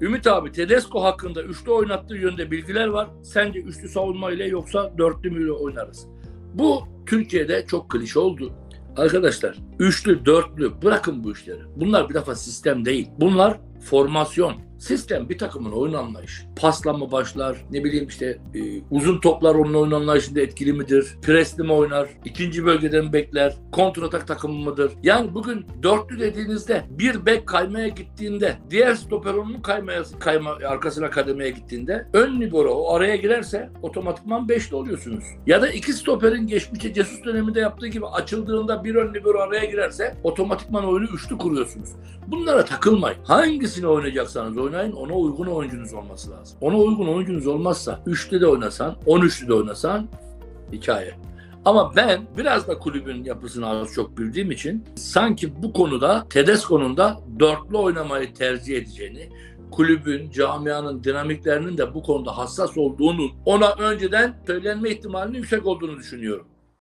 Ümit abi Tedesco hakkında üçlü oynattığı yönde bilgiler var. Sence üçlü savunma ile yoksa dörtlü mü oynarız? Bu Türkiye'de çok klişe oldu. Arkadaşlar üçlü, dörtlü bırakın bu işleri. Bunlar bir defa sistem değil. Bunlar formasyon. Sistem bir takımın oyun anlayışı. Paslama başlar, ne bileyim işte e, uzun toplar onun oyun anlayışında etkili midir? Presli mi oynar? ikinci bölgeden bekler? Kontratak takımı mıdır? Yani bugün dörtlü dediğinizde bir bek kaymaya gittiğinde diğer stoper onun kaymaya, kayma, arkasına kademeye gittiğinde ön libero o araya girerse otomatikman beşli oluyorsunuz. Ya da iki stoperin geçmişte Cesus döneminde yaptığı gibi açıldığında bir ön libero araya girerse otomatikman oyunu üçlü kuruyorsunuz. Bunlara takılmayın. Hangisini oynayacaksanız oynayın ona uygun oyuncunuz olması lazım. Ona uygun oyuncunuz olmazsa üçlü de oynasan, 13'lü de oynasan hikaye. Ama ben biraz da kulübün yapısını az çok bildiğim için sanki bu konuda Tedesco'nun da dörtlü oynamayı tercih edeceğini, kulübün, camianın dinamiklerinin de bu konuda hassas olduğunu, ona önceden söylenme ihtimalinin yüksek olduğunu düşünüyorum.